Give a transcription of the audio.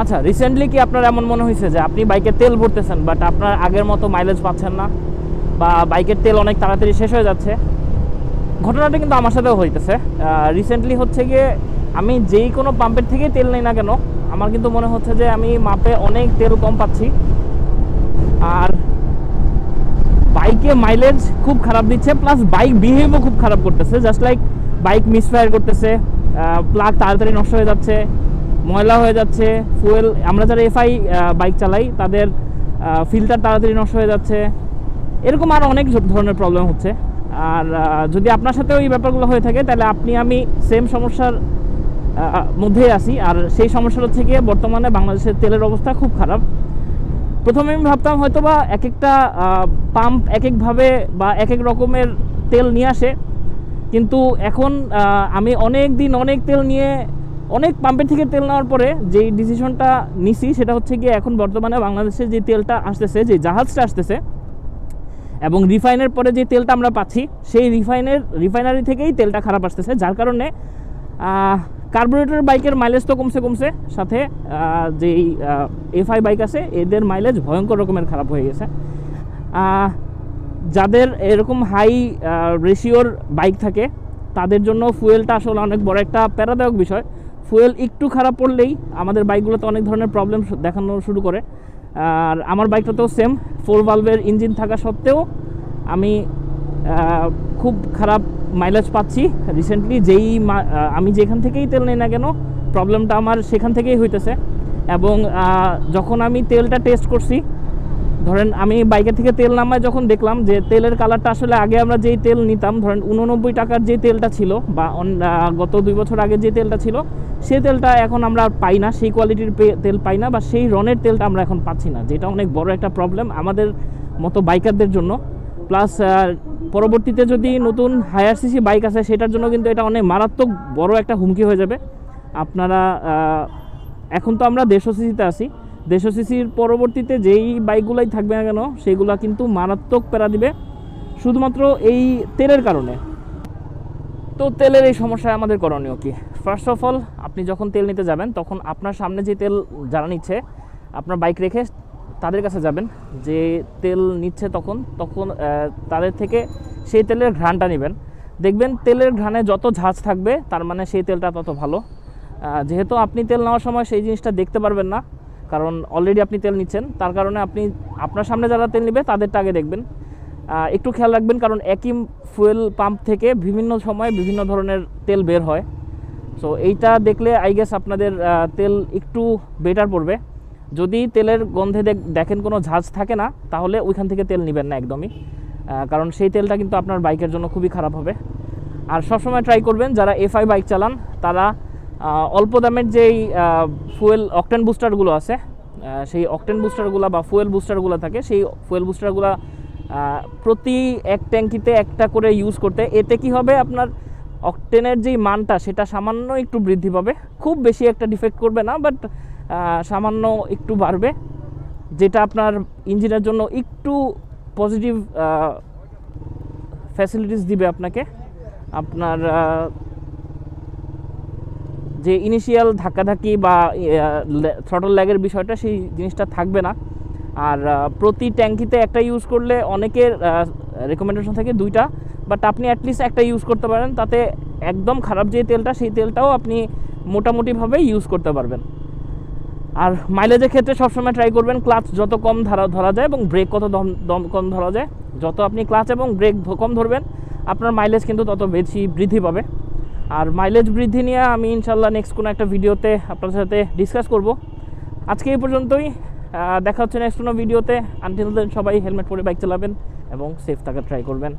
আচ্ছা রিসেন্টলি কি আপনার এমন মনে হয়েছে যে আপনি বাইকে তেল ভরতেছেন বাট আপনার আগের মতো মাইলেজ পাচ্ছেন না? বা বাইকের তেল অনেক তাড়াতাড়ি শেষ হয়ে যাচ্ছে? ঘটনাটা কিন্তু আমার সাথেও হইতেছে। রিসেন্টলি হচ্ছে গিয়ে আমি যেই কোনো পাম্পের থেকেই তেল নেই না কেন, আমার কিন্তু মনে হচ্ছে যে আমি মাপে অনেক তেল কম পাচ্ছি। আর বাইকে মাইলেজ খুব খারাপ দিচ্ছে প্লাস বাইক বিহেভও খুব খারাপ করতেছে জাস্ট লাইক বাইক মিসফায়ার করতেছে প্লাগ তাড়াতাড়ি নষ্ট হয়ে যাচ্ছে। ময়লা হয়ে যাচ্ছে ফুয়েল আমরা যারা এফআই বাইক চালাই, তাদের ফিল্টার তাড়াতাড়ি নষ্ট হয়ে যাচ্ছে। এরকম আরও অনেক ধরনের প্রবলেম হচ্ছে। আর যদি আপনার সাথেও এই ব্যাপারগুলো হয়ে থাকে, তাহলে আপনি, আমি সেম সমস্যার মধ্যেই আছি। আর সেই সমস্যাটা থেকে বর্তমানে বাংলাদেশের তেলের অবস্থা খুব খারাপ। প্রথমে আমি ভাবতাম হয়তো বা এক একটা পাম্প এক একভাবে বা এক এক রকমের তেল নিয়ে আসে। কিন্তু এখন আমি অনেক দিন অনেক তেল নিয়ে অনেক পাম্পের থেকে তেল নেওয়ার পরে যেই ডিসিশনটা নিছি সেটা হচ্ছে গিয়ে এখন বর্তমানে বাংলাদেশে যে তেলটা আসতেছে, যে জাহাজটা আসতেছে এবং রিফাইনের পরে যে তেলটা আমরা পাচ্ছি, সেই রিফাইনের, রিফাইনারি থেকেই তেলটা খারাপ আসতেছে। যার কারণে কার্বোরেটর বাইকের মাইলেজ তো কমছে কমছে। সাথে যেই এফআই বাইক আছে, এদের মাইলেজ ভয়ঙ্কর রকমের খারাপ হয়ে গেছে। যাদের এরকম হাই রেশিওর বাইক থাকে, তাদের জন্য ফুয়েলটা আসলে অনেক বড় একটা প্যারাদায়ক বিষয়। ফুয়েল একটু খারাপ পড়লেই আমাদের বাইকগুলোতে অনেক ধরনের প্রবলেম দেখানো শুরু করে। আর আমার বাইকটাতেও সেম, ফোর ভালভের ইঞ্জিন থাকা সত্ত্বেও আমি খুব খারাপ মাইলেজ পাচ্ছি রিসেন্টলি যেই আমি যেখান থেকেই তেল নেই না কেন প্রবলেমটা আমার সেখান থেকেই হইতেছে। এবং যখন আমি তেলটা টেস্ট করছি ধরেন আমি বাইকে থেকে তেল নামায় যখন দেখলাম যে তেলের কালারটা আসলে আগে আমরা যেই তেল নিতাম, ধরেন উননব্বই টাকার যে তেলটা ছিল বা গত দুই বছর আগে যে তেলটা ছিল সেই তেলটা এখন আমরা পাই না, সেই কোয়ালিটির তেল পাই না বা সেই রনের তেলটা আমরা এখন পাচ্ছি না, যেটা অনেক বড় একটা প্রবলেম আমাদের মতো বাইকারদের জন্য। প্লাস পরবর্তীতে যদি নতুন হায়ার সিসি বাইক আসে, সেটার জন্য কিন্তু এটা অনেক মারাত্মক বড় একটা হুমকি হয়ে যাবে। আপনারা এখন তো আমরা দেড়শো সিসিতে আছি। দেড়শো সিসির পরবর্তীতে যেই বাইকগুলাই থাকবে না কেন, সেগুলা কিন্তু মারাত্মক প্যারা দিবে, শুধুমাত্র এই তেলের কারণে। তো তেলের এই সমস্যায় আমাদের করণীয় কি? ফার্স্ট অফ অল আপনি যখন তেল নিতে যাবেন, তখন আপনার সামনে যে তেল যারা নিচ্ছে, আপনার বাইক রেখে তাদের কাছে যাবেন, যে তেল নিচ্ছে তখন তখন তাদের থেকে সেই তেলের ঘ্রাণটা নেবেন। দেখবেন তেলের ঘ্রাণে যত ঝাঁজ থাকবে, তার মানে সেই তেলটা তত ভালো। যেহেতু আপনি তেল নেওয়ার সময় সেই জিনিসটা দেখতে পারবেন না কারণ অলরেডি আপনি তেল নিচ্ছেন। তার কারণে আপনি, আপনার সামনে যারা তেল নেবে তাদেরটা আগে দেখবেন। একটু খেয়াল রাখবেন, কারণ একই ফুয়েল পাম্প থেকে বিভিন্ন সময় বিভিন্ন ধরনের তেল বের হয়। সো এইটা দেখলে আই গেস আপনাদের তেল একটু বেটার পড়বে। যদি তেলের গন্ধে দেখ- দেখেন কোনো ঝাঁজ থাকে না, তাহলে ওইখান থেকে তেল নেবেন না একদমই। কারণ সেই তেলটা কিন্তু আপনার বাইকের জন্য খুবই খারাপ হবে। আর সবসময় ট্রাই করবেন, যারা এফআই বাইক চালান, তারা অল্প দামের যেই ফুয়েল অকটেন বুস্টারগুলো আছে সেই অকটেন বুস্টারগুলো বা ফুয়েল বুস্টারগুলো থাকে, সেই ফুয়েল বুস্টারগুলো প্রতি এক ট্যাঙ্কিতে একটা করে ইউজ করতে, এতে কি হবে আপনার অকটেনের যেই মানটা, সেটা সামান্য একটু বৃদ্ধি পাবে, খুব বেশি একটা ডিফেক্ট করবে না বাট সামান্য একটু বাড়বে, যেটা আপনার ইঞ্জিনের জন্য একটু পজিটিভ ফ্যাসিলিটিস দিবে আপনাকে, আপনার যে ইনিশিয়াল ধাক্কাধাক্কি বা থ্রটল ল্যাগের বিষয়টা সেই জিনিসটা থাকবে না। আর প্রতি ট্যাঙ্কিতে একটা ইউজ করলে অনেকের রেকমেন্ডেশন থাকে দুইটা বাট আপনি অ্যাটলিস্ট একটা ইউজ করতে পারেন, তাতে একদম খারাপ যে তেলটা, সেই তেলটাও আপনি মোটামুটিভাবে ইউজ করতে পারবেন। আর মাইলেজের ক্ষেত্রে সবসময় ট্রাই করবেন ক্লাচ যত কম ধরা ধরা যায় এবং ব্রেক কত দম দম, কম ধরা যায়। যত আপনি ক্লাচ এবং ব্রেক কম ধরবেন, আপনার মাইলেজ কিন্তু তত বেশি বৃদ্ধি পাবে। আর মাইলেজ বৃদ্ধি নিয়ে আমি ইনশাল্লাহ নেক্সট কোনো একটা ভিডিওতে আপনাদের সাথে ডিসকাস করব। আজকে এই পর্যন্তই। দেখা হচ্ছে নেক্সট কোনো ভিডিওতে আনটিল দেন সবাই হেলমেট পরে বাইক চালাবেন এবং সেফ থাকার ট্রাই করবেন।